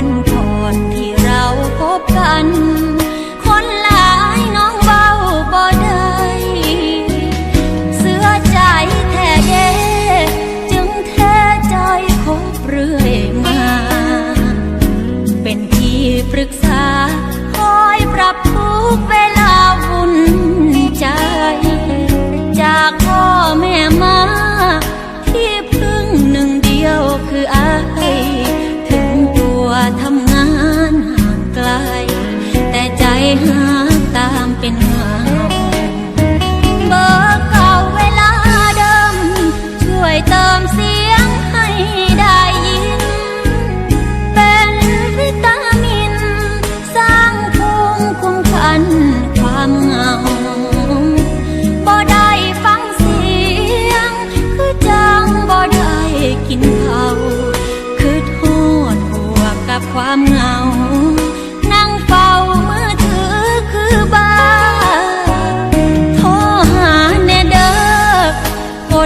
ันวันก่อนที่เราพบกัน คนหลายน้องเบาบ่ได้เสื้อใจแท้เด้จึงแท้ใจคบเรื่อย ใ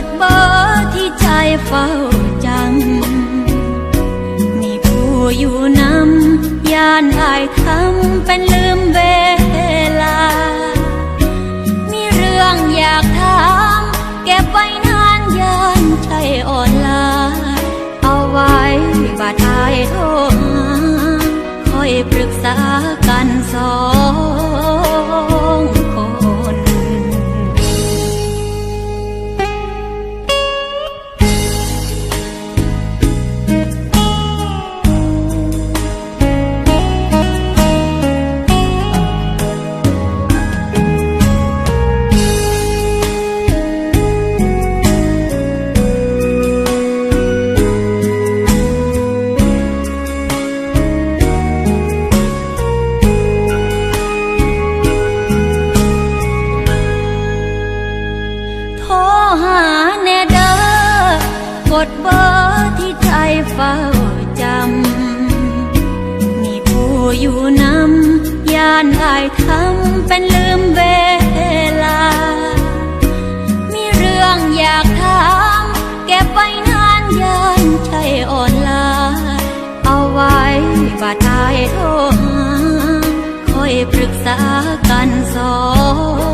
ดเบอร์ที่ใจเฝ้าจำมีผู้อยู่นำยานอายทำเป็นลืมเวลา มีเรื่องอยากถามเก็บไว้นานยานใจอ่อนลา เอาไว้บาดอายโทรหาคอยปรึกษา ดเบอที่ใจเฝ้าจำ มีผู้อยู่นำยานอายทำเป็นลืมเวลา มีเรื่องอยากถามเก็บไว้นานยานใจอ่อนลา เอาไว้บ่าตายโทรหาคอยปรึกษากันสอง